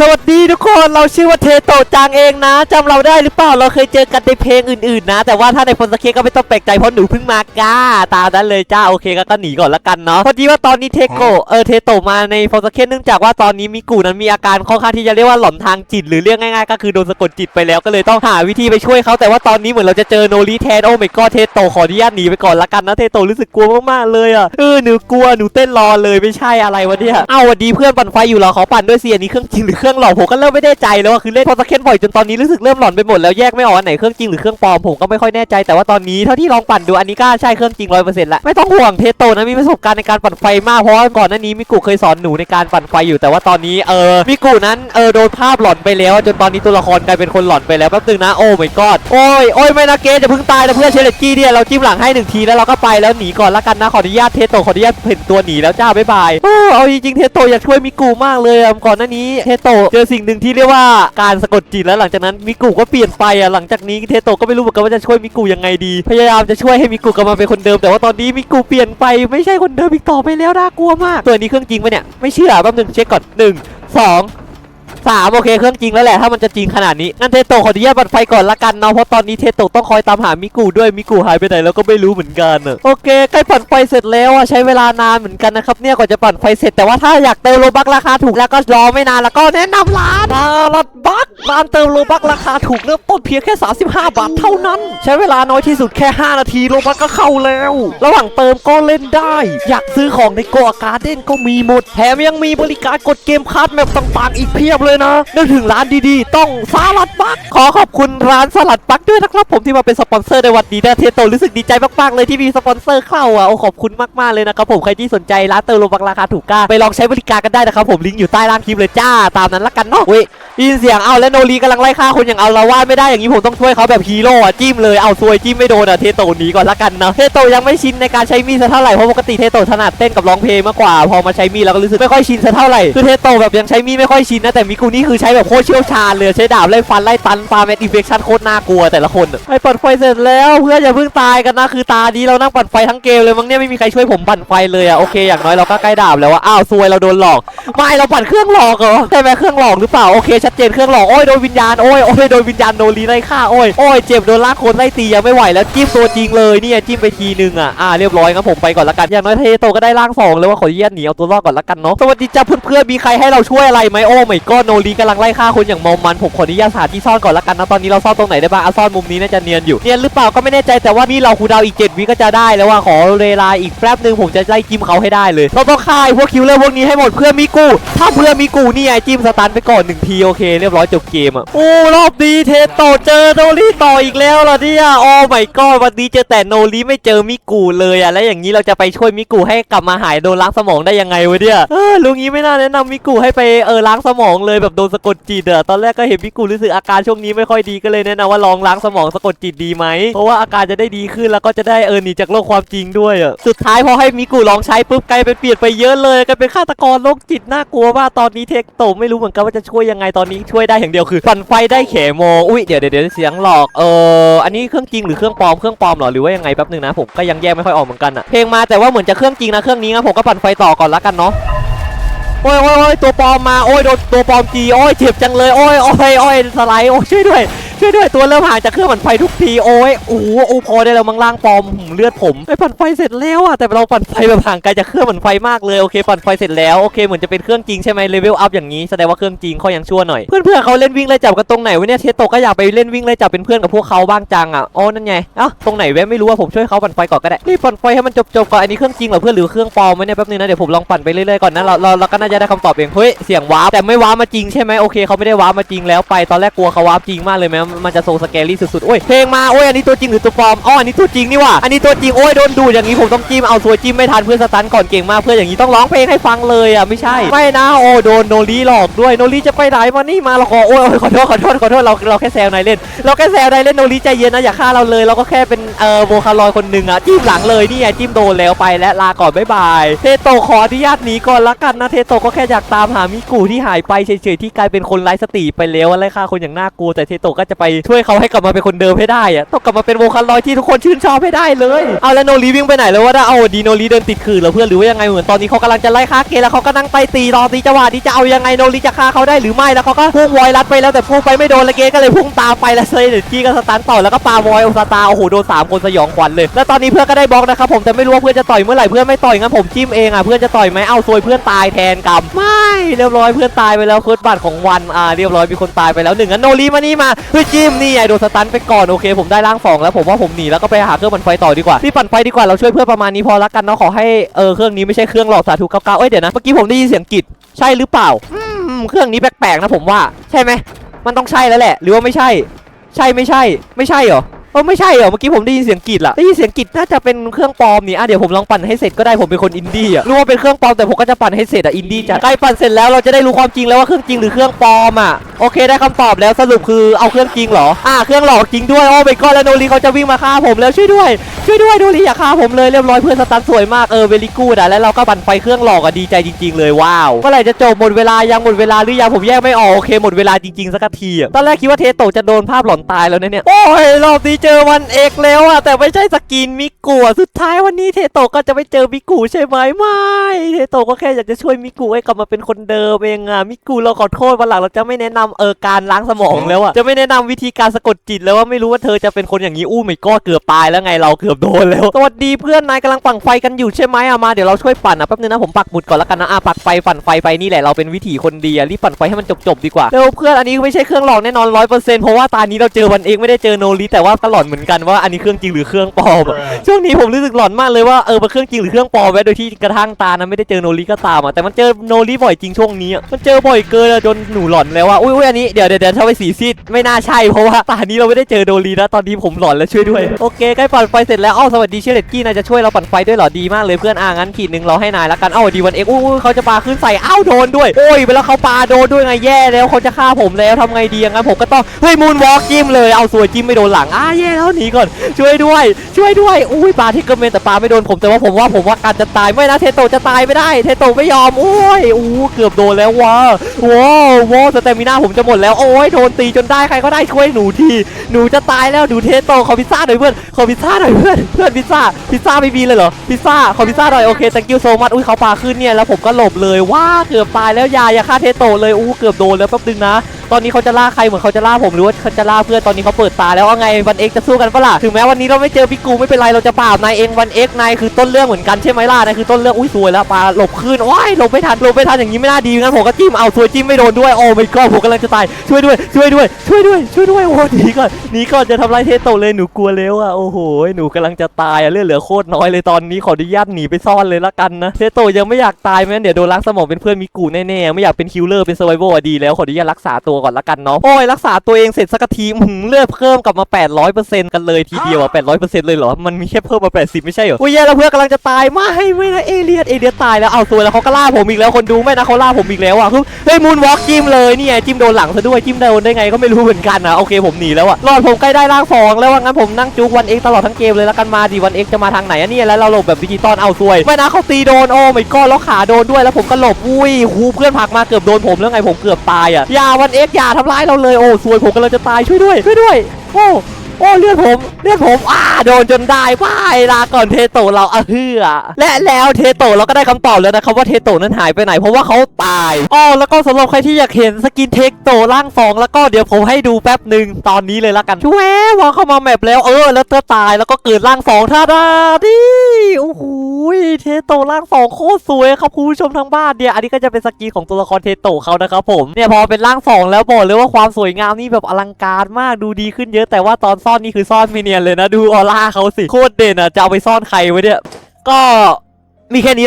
สวัสดีทุกคนเราชื่อว่าเทโตะจังเองนะจำเราได้หรือเปล่าเราเคยเจอกันในเพลงอื่นๆนะ แต่ว่าถ้าในพลสเก็ตก็ไม่ต้องแปลกใจเพราะหนูเพิ่งมาก้า ตามนั้นเลยจ้าโอเคก็ก็หนีก่อนละกันเนาะพอดีว่าตอนนี้เทโกะเออเทโตะมาในพลสเก็ตเนื่องจากว่าตอนนี้มิกูนั้นมีอาการค่อนข้างที่จะเรียกว่าหลอนทางจิต หรือเรียกง่ายๆ ก็คือโดนสะกดจิตไปแล้วก็เลยต้องหาวิธีไปช่วยเขาแต่ว่าตอนนี้เหมือนเราจะเจอโนริแทนโอ้ไม่ก็เทโตะขออนุญาตหนีไปก่อนละกันนะเทโตะรู้สึกกลัวมากๆเลยอะเออหนูกลัวหนูเต้นรอเลยไม่ใช่อะไรวะเนี่ยเอ้าสวัสดีเพื่อนปั่นไฟอยู่เหรอขอปั่นด้วยสิอันนี้เครื่องจริงหรือเครื่องื่องหลอกผมก็เริ่มไม่แน่ใจแล้วว่าคือเล่นพอสเก็ตบ่อยจนตอนนี้รู้สึกเริ่มหลอนไปหมดแล้วแยกไม่ออกอันไหนเครื่องจริงหรือเครื่องปลอมผมก็ไม่ค่อยแน่ใจแต่ว่าตอนนี้เท่าที่ลองปั่นดูอันนี้ก็ใช่เครื่องจริงร้อยเปอร์เซ็นต์ละไม่ต้องห่วงเทโตนะมีประสบการณ์ในการปั่นไฟมากเพราะว่าก่อนหน้านี้มิกุเคยสอนหนูในการปั่นไฟอยู่แต่ว่าตอนนี้เออมิกุนั้นเออโดนภาพหลอนไปแล้วจนตอนนี้ตัวละครกลายเป็นคนหลอนไปแล้วแป๊บนึงนะโอ้ my god โอ้ยโอ้ยไม่นะเกจะเพิ่งตายนะเพื่อนเชลจี้เนี่ยเราจิ้มหลังให้หนึ่งทีแล้วเราก็ไปแล้วหนีก่อนละกันนะขออนุญาตเทโตขออนุญาตเห็นตัวหนีแล้วจ้าบ๊ายบายโอ้เอาจริงๆเทโตอยากช่วยมิกุมากเลยก่อนหน้านี้เทโตเจอสิ่งหนึ่งที่เรียกว่าการสะกดจิตแล้วหลังจากนั้นมิกุก็เปลี่ยนไปอะหลังจากนี้เทโตะก็ไม่รู้เหมือนกันว่าจะช่วยมิกุยังไงดี พยายามจะช่วยให้มิกุกลับมาเป็นคนเดิมแต่ว่าตอนนี้มิกุเปลี่ยนไปไม่ใช่คนเดิมอีกต่อไปแล้วน่ากลัวมาก ตัวนี้เครื่องจริงปะเนี่ยไม่เชื่อแป๊บนึงเช็คก่อนหนึ่งสอง สามโอเคเครื่องจริงแล้วแหละถ้ามันจะจริงขนาดนี้งั้นเทโตขออนุญาตปัดไฟก่อนละกันเนาะเพราะตอนนี้เทโตต้องคอยตามหามิกูด้วยมิกูหายไปไหนแล้วก็ไม่รู้เหมือนกันโอเคใกล้ปั่นไฟเสร็จแล้วอะใช้เวลานานเหมือนกันนะครับเนี่ยกว่าจะปั่นไฟเสร็จแต่ว่าถ้าอยากเติมโลบักราคาถูกแล้วก็รอไม่นานแล้วก็แนะนำร้านร้านบักร้านเติมโลบักราคาถูกเริ่มต้นเพียงแค่ 35 บาทเท่านั้น ใช้เวลาน้อยที่สุดแค่ 5 นาทีโลบักก็เข้าแล้ว ระหว่างเติมก็เล่นได้ อยากซื้อของในกอาการ์เด้นก็มีหมดแถมยังมีบริการกดเกมคัสแมปต่างๆอีกเพียบเลยนะนึกถึงร้านดีๆ ต้องสลัดบัก ขอขอบคุณร้านสลัดบักด้วยนะครับผมที่มาเป็นสปอนเซอร์ในวันนี้นะเทโตรู้สึกดีใจมากๆเลยที่มีสปอนเซอร์เข้าอะโอ้ขอบคุณมากๆเลยนะครับผมใครที่สนใจร้านเติมโลบักราคาถูกกล้าไปลองใช้บริการกันได้นะครับผมลิงก์อยู่ใต้ล่างคลิปเลยจ้าตามนั้นละกันเนาะเว้ยยินเสียงเอาแล้วโนรีกำลังไล่ฆ่าคนอย่างเอาละว่าไม่ได้อย่างนี้ผมต้องช่วยเขาแบบฮีโร่อะจิ้มเลยเอาซวยจิ้มไม่โดนอะเทโตหนีก่อนละกันนะเทโตยังไม่ชินในการใช้มีดเท่าไหร่เพราะปกติเทโตถนัดเต้นกับร้องเพลงมากกว่าพอมาใช้มีดเราก็รู้สึกไม่ค่อยชินสักเท่าไหร่คือเทโตแบบยังใช้มีดไม่ค่อยชินนะแต่มิกูนี่คือใช้แบบโคตรเชี่ยวชาญเลยใช้ดาบไล่ฟันไล่ตันฟาร์มอินเฟคชั่นโคตรน่ากลัวแต่ละคนไอ้ปั่นไฟเสร็จแล้วเพื่อนอย่าเพิ่งตายกันนะคือตาดีเรานั่งปั่นไฟทั้งเกมเลยมั้งเนี่ยไม่มีใครช่วยผมปั่นไฟเลยอะโอเคอย่างน้อยเราก็ใกล้ดาบแล้วว่าอ้าวซวยเราโดนหลอกไม่เราปั่นเครื่องหลอกเหรอใช่ไหมเครื่องหลอกหรือเปล่าโอเคชัดเจนเครื่องหลอกโอ้ยโดนวิญญาณโอ้ยโอ้ยโดนวิญญาณโดนลีไล่ฆ่าโอ้ยโอ้ยเจ็บโดนลากคนไล่ตียังไม่ไหวแล้วจิ้มตัวจริงเลยเนี่ยจิ้มไปทีนึงอะอ่าเรียบร้อยครับผมไปก่อนละกันอย่างน้อยเทโตก็ได้ร่างสองเลยว่าขออนุญาตหนีเอาตัวรอดก่อนละกันเนาะสวัสดีจ้าเพื่อนๆมีใครให้เราช่วยอะไรไหมโอ้ไม่ก็โนรีกำลังไล่ฆ่าคนอย่างมอมมันผมขออนุญาตหาที่ซ่อนก่อนละกันนะตอนนี้เราซ่อนตรงไหนได้บ้างอะซ่อนมุมนี้น่าจะเนียนอยู่เนียนหรือเปล่าก็ไม่แน่ใจแต่ว่านี่เราคูดาวอีก 7 วิก็จะได้แล้วว่าขอเวลาอีกแป๊บนึงผมจะไล่จิ้มเขาให้ได้เลยเราต้องฆ่าพวกคิวเลอร์พวกนี้ให้หมดเพื่อมิกูถ้าเพื่อมิกูนี่ไงจิ้มสตันไปก่อนหนึ่งทีโอเคเรียบร้อยจบเกมอะโอ้รอบนี้เทโตเจอโนรีต่ออีกแล้วเหรอเนี่ยโอ้ไม่ก็วันนี้เจอแต่โนรีไม่เจอมิกูเลยอะแล้วอย่างนี้เราจะไปช่วยมิกูให้กลับมาหายโดนล้างสมองได้ยังไงวะเนี่ยเออลุงนี้ไม่น่าแนะนำมิกูให้ไปเออล้างสมองเลยแบบโดนสะกดจิตอะตอนแรกก็เห็นมิกูรู้สึกอาการช่วงนี้ไม่ค่อยดีก็เลยแนะนำว่าลองล้างสมองสะกดจิตดีไหมเพราะว่าอาการจะได้ดีขึ้นแล้วก็จะได้เออหนีจากโลกความจริงด้วยอะสุดท้ายพอให้มิกูลองใช้ปุ๊บกลายเป็นเปลี่ยนไปเยอะเลยกลายเป็นฆาตกรโรคจิตน่ากลัวมาตอนนี้เทคโตไม่รู้เหมือนกันว่าจะช่วยยังไงตอนนี้ช่วยได้อย่างเดียวคือปั่นไฟได้เขโมอุ้ยเดี๋ยวเดี๋ยวเสียงหลอกเอออันนี้เครื่องจริงหรือเครื่องปลอมเครื่องปลอมเหรอหรือว่ายังไงแป๊บนึงนะผมก็ยังแยกไม่ค่อยออกเหมือนกันอะเพลงมาแต่ว่าเหมือนจะเครื่องจริงนะเครื่องนี้นะผมก็ปั่นไฟต่อก่อนละกันเนาะ โอ้ยโอ้ยตัวปลอมมาโอ้ยโดนตัวปลอมจีโอ้ยเจ็บจังเลยโอ้ยโอ้ยโอ้ยสไลด์โอ้ยช่วยด้วย ช่วยด้วยตัวเริ่มห่างจากเครื่องปั่นไฟทุกทีโอ้ยโอ้โหโอ้พอได้แล้วมังล่างปลอมหืมเลือดผมไอปั่นไฟเสร็จแล้วอะแต่เราปั่นไฟแบบห่างไกลจากเครื่องปั่นไฟมากเลยโอเคปั่นไฟเสร็จแล้วโอเคเหมือนจะเป็นเครื่องจริงใช่ไหมเลเวลอัพอย่างนี้แสดงว่าเครื่องจริงเขายังชั่วหน่อยเพื่อนๆเขาเล่นวิ่งไล่จับกันตรงไหนวะเนี่ยเทโตก็อยากไปเล่นวิ่งไล่จับเป็นเพื่อนกับพวกเขาบ้างจังอะอ๋อนั่นไงเอ้าตรงไหนแวะไม่รู้ว่าผมช่วยเขาปั่นไฟก่อนก็ได้รีบปั่นไฟให้มันจบๆก่อนอันนี้เครื่องจริงเหรอเพื่อนหรือเครื่องปลอมวะเนี่ยแป๊บนึงนะเดี๋ยวผมลองปั่นไปเรื่อยๆก่อนนะเราเราเราก็น่าจะได้คำตอบเองเฮ้ยเสียงว้าแต่ไม่ว้าร์ปมาจริงใช่ไหมโอเคเขาไม่ได้ว้ามาจริงแล้วไปตอนแรกกลัวเขาว้าจริงมากเลยแม้มันจะโซสแกรี่สุดๆโอ้ยเพลงมาโอ้ยอันนี้ตัวจริงหรือตัวปลอมอ๋ออันนี้ตัวจริงนี่ว่ะอันนี้ตัวจริงโอ้ยโดนดูอย่างนี้ผมต้องจิ้มเอาซวยจิ้มไม่ทันเพื่อนสตันก่อนเก่งมากเพื่อนอย่างนี้ต้องร้องเพลงให้ฟังเลยอะไม่ใช่ไม่นะโอ้โดนโนรีหลอกด้วยโนรีจะไปไหนมานี่มาเราขอโอ้ยโอ้ยขอโทษขอโทษขอโทษเราเราแค่แซวนายเล่น เราแค่แซวนายเล่นโนรีใจเย็นนะอย่าฆ่าเราเลยเราก็แค่เป็นเอ่อโวคาลอยคนหนึ่งอะจิ้มหลังเลยนี่ไงจิ้มโดนแล้วไปและลาก่อนบ๊ายบายเทโตขออนุญาตหนีก่อนละกันนะเทโตก็แค่อยากตามหามิกูที่หายไปเฉยๆที่กลายเป็นคนไร้สติไปแล้วอะไรค่ะคนอย่างน่ากลัวแต่เทโตก็จะไปช่วยเขาให้กลับมาเป็นคนเดิมให้ได้อะต้องกลับมาเป็นโวคัลลอยที่ทุกคนชื่นชอบให้ได้เลย เอาแล้วโนรีวิ่งไปไหนแล้ววะนะเอาดีโนรีเดินติดขื่อเหรอเพื่อนหรือว่ายังไงเหมือนตอนนี้เขากำลังจะไล่ฆ่าเกย์แล้วเขาก็นั่งไปตีรอตีจังหวะนี้จะเอายังไงโนรีจะฆ่าเขาได้หรือไม่แล้วเขาก็พุ่งวอยรัดไปแล้วแต่พุ่งไปไม่โดนแล้วเกก็เลยพุ่งตามไปแล้วเซย์ดีก็สตันต่อแล้วก็ปาวอยโอซาตาโอ้โหโดนสามคนสยองขวัญเลย แล้วตอนนี้เพื่อนก็ได้บล็อกนะครับผมแต่ไม่รู้ว่าเพื่อนจะต่อยเมื่อไหร่เพื่อนไม่ต่อยงั้นผมจิ้มเองอะเพื่อนจะต่อยไหมเอาซวยเพื่อนตายแทนกรรมไม่เรียบร้อยเพื่อนตายไปแล้วเฟิร์สบัตรของวันอ่าเรียบร้อยมีคนตายไปแล้วหนึ่งงั้นโนรีมานี่มาเพื่อจิ้มนี่ไงโดนสตันไปก่อนโอเค ผมได้ร่างสองแล้วผมว่าผมหนีแล้วก็ไปหาเครื่องปั่นไฟต่อดีกว่าที่ปั่นไฟดีกว่าเราช่วยเพื่อนประมาณนี้พอละกันเนาะขอให้เออเครื่องนี้ไม่ใช่เครื่องหลอกสาธุเก้าเก้าเอ้ยเดี๋ยวนะเมื่อกี้ผมได้ยินเสียงกิดใช่หรือเปล่าอืมเครื่องนี้แปลกๆนะผมว่าใช่ไหมมันต้องใช่แล้วแหละ หรือว่าไม่ใช่ ใช่ไม่ใช่ ไม่ใช่เหรอเออไม่ใช่เหรอเมื่อกี้ผมได้ยินเสียงกรีดล่ะได้ยินเสียงกรีดน่าจะเป็นเครื่องปลอมนี่อะเดี๋ยวผมลองปั่นให้เสร็จก็ได้ผมเป็นคนอินดี้อะรู้ว่าเป็นเครื่องปลอมแต่ผมก็จะปั่นให้เสร็จอะอินดี้จ้ะใกล้ปั่นเสร็จแล้วเราจะได้รู้ความจริงแล้วว่าเครื่องจริงหรือเครื่องปลอมอะ โอเคได้คำตอบแล้วสรุปคือเอาเครื่องจริงเหรออะเครื่องหลอกจริงด้วยโอ้ไปก็แล้วโนรีเขาจะวิ่งมาฆ่าผมแล้วช่วยด้วย ช่วยด้วยโนรีอย่าฆ่าผมเลยเรียบร้อยเพื่อนสตาร์สวยมากเออเวลิกูดอะแล้วเราก็ปั่นไฟเครื่องหลอกอะดีใจจริง ๆเลยว้าวเมื่อไหร่จะจบหมดเวลายังหมดเวลาหรือยังผมแยกไม่ออกโอเคหมดเวลาจริงๆสักทีอะตอนแรกคิดว่าเทโตะจะโดนภาพหลอนตายแล้วเนี่ยโอ้ยรอบนี้เจอวันเอกแล้วอะแต่ไม่ใช่สกินมิกุอะสุดท้ายวันนี้เทโตะก็จะไม่เจอมิกุใช่ไหมไม่เทโตะก็แค่อยากจะช่วยมิกุให้กลับมาเป็นคนเดิมเองอะมิกุเราขอโทษวันหลังเราจะไม่แนะนำเออการล้างสมองแล้วอะจะไม่แนะนำวิธีการสะกดจิตแล้วว่าไม่รู้ว่าเธอจะเป็นคนอย่างนี้อู้ไม่ก็เกือบตายแล้วไงเราเกือบโดนแล้วสวัสดีเพื่อนนายกำลังปั่นไฟกันอยู่ใช่ไหมอะมาเดี๋ยวเราช่วยปั่นอะแป๊บนึงนะผมปักหมุดก่อนแล้วกันนะอะปักไฟปั่นไฟไปนี่แหละเราเป็นวิถีคนดีอะรีบปั่นไฟให้มันจบๆดีกว่าเร็วเพื่อนอันนี้ไม่ใช่เครื่องหลอกแน่นอนร้อยเปอร์เซ็นต์เพราะว่าตอนนี้เราเจอวันเองไม่ได้เจอโนริแต่ว่าก็หลอนเหมือนกันว่าอันนี้เครื่องจริงหรือเครื่องปลอมอะช่วงนี้ผมรู้สึกหลอนมากเลยว่าเออมันเครื่องจริงหรือเครื่องปลอมแม้โดยที่กระทั่งตานะไม่ได้เจอโนริก็ตามอะแต่มันเจอโนริบ่อยจริงช่วงนี้อะมันเจอบ่อยเกินอะจนหนูหลอนแล้วว่าอุ้ยอุ้ยอันนี้เดี๋ยวเดี๋ยวเดี๋ยวถ้าไปสีซีดไม่น่าใช่เพราะว่าตอนนี้เราไม่ได้เจอโนรินะตอนนี้ผมหลอนแล้วช่วยด้วยโอเคใกล้ปั่นไฟเสร็จแล้วอ้าวสวัสดีเชลเลตกี้นายจะช่วยเราปั่นไฟด้วยเหรอดีมากเลยเพื่อนอ่างั้นขีดหนึ่งเราให้นายละกันอ้าวดีวันเอ็กอุ้ยเขาจะปาขึ้นใส่อ้าวโดนด้วยโอ้ยไปแล้วเขาปาโดนด้วยไงแย่แล้วเขาจะฆ่าผมแล้วทำไงดีงั้นผมก็ต้องเฮ้ยมูนวอล์กจิ้มเลยเอาสวยจิ้มไม่โดนหลังอ่าแย่แล้วหนีก่อนช่วยด้วย ช่วยด้วยอุ้ยปาที่เกอร์เมนแต่ปาไม่โดนผมแต่ว่าผมว่าผมว่าการจะตายไม่นะเทโตจะตายไม่ได้เทโตไม่ยอมโอ้ยอู้เกือบโดนแล้วว้าว้าวว้าวสเตมิน่าผมมจะหมดแล้วโอ้ยโดนตีจนได้ใครก็ได้ช่วยหนูทีหนูจะตายแล้วดูเทโตขอพิซซ่าหน่อยเพื่อนขอพิซซ่าหน่อยเพื่อนเพื่อนพิซซ่าพิซซ่าไม่มีเลยเหรอพิซซ่าขอพิซซ่าหน่อยโอเค thank you so much อุ้ยเขาปาขึ้นเนี่ยแล้วผมก็หลบเลยว้าเกือบตายแล้วยาอย่าฆ่าเทโตเลยอู้เกือบโดนแล้วแป๊บนึงนะ ตอนนี้เขาจะล่าใครเหมือนเขาจะล่าผมหรือว่าเขาจะล่าเพื่อนตอนนี้เขาเปิดตาแล้วว่าไงวันเอ็กจะสู้กันปะล่ะถึงแม้วันนี้เราไม่เจอพี่กูไม่เป็นไรเราจะปราบนายเองวันเอ็กนายคือต้นเรื่องเหมือนกันใช่ไหมล่ะนายคือต้นเรื่องอุ้ยสวยแล้วปลาหลบขึ้นว้ายหลบไม่ทันหลบไม่ทันอย่างนี้ไม่น่าดีงั้นผมก็จิ้มเอาสวยจิ้มไม่โดนด้วยโอ้ไม่ก็ผมกำลังจะตายช่วยด้วยช่วยด้วย ช่วยด้วยช่วยด้วยโอ้หนีก่อนหนีก่อนจะทำลายเทโตเลยหนูกลัวแล้วอะโอ้โหหนูกำลังจะตายอะเลือดเหลือโคตรน้อยเลยตอนนี้ขออนุญาตหนีไปซ่อนเลยละกันนะเทโตยังไม่อยากตายแม้เดี๋ยวโดนล้างสมองเป็นเพื่อนมิกูแน่ๆไม่อยากเป็นคิลเลอร์เป็นเซอร์ดีแล้วขออนุญาตรักษาตัวก่อนละกันเนาะโอ้ยรักษาตัวเองเสร็จสักทีอื้อหือเลือดเพิ่มกลับมา 800%กันเลยทีเดียวอะ800%เลยเหรอ มันมีแค่เพิ่มมา 80 ไม่ใช่เหรออุ้ยแย่แล้วเพื่อนกำลังจะตายไม่ไม่นะเอเลียนเอเลียนตายแล้วเอาตัวแล้วเขาก็ล่าผมอีกแล้วคนดูไม่นะเขาล่าผมอีกแล้วอะคือเฮ้ยมูนวอล์กจิ้มเลยนี่ไงจิ้มโดนหลังซะด้วยจิ้มโดนได้ไงก็ไม่รู้เหมือนกันนะโอเคผมหนีแล้วอะรอดผมใกล้ได้ร่างสองแล้วว่างั้นผมนั่งจุกวันเอ็กตลอดทั้งเกมเลยแล้วกันมาดิวันเอ็กจะมาทางไหนอะเนี่ยแล้วเราหลบแบบดิจิตอลเอาซวยไม่นะเขาตีโดนโอ้ไม่ก็แล้วขาโดนด้วยแล้วผมก็หลบอุ้ยหูเพื่อนผลักมาเกือบโดนผมแล้วไงผมเกือบตายอะอย่าวันเอ็กอย่าทำร้ายเราเลยโอ้ซวยผมกำลังจะตายช่วยด้วยช่วยด้วย โอ้โอ้เลือดผมเลือดผมอ่าโดนจนได้ว้ายลาก่อนเทโตเราอะเฮือและแล้วเทโตเราก็ได้คำตอบแล้วนะครับว่าเทโตนั้นหายไปไหนเพราะว่าเขาตายอ๋อแล้วก็สำหรับใครที่อยากเห็นสกินเทโตร่างสองแล้วก็เดี๋ยวผมให้ดูแป๊บหนึ่งตอนนี้เลยละกันช่วยพอเข้ามาแมปแล้วเออแล้วเธอตายแล้วก็เกิดร่างสองท่าดาดิ โอ้โหเทโตร่างสองโคตรสวยครับคุณผู้ชมทางบ้านเนี่ยอันนี้ก็จะเป็นสกินของตัวละครเทโตเขานะครับผมเนี่ยพอเป็นร่างสองแล้วบอกเลยว่าความสวยงามนี่แบบอลังการมากดูดีขึ้นเยอะแต่ว่าตอนซ่อนนี่คือซ่อนมิเนียนเลยนะดูออร่าเขาสิโคตรเด่นอะจะเอาไปซ่อนใครไว้เนี่ยก็มีแค่นี้แหละ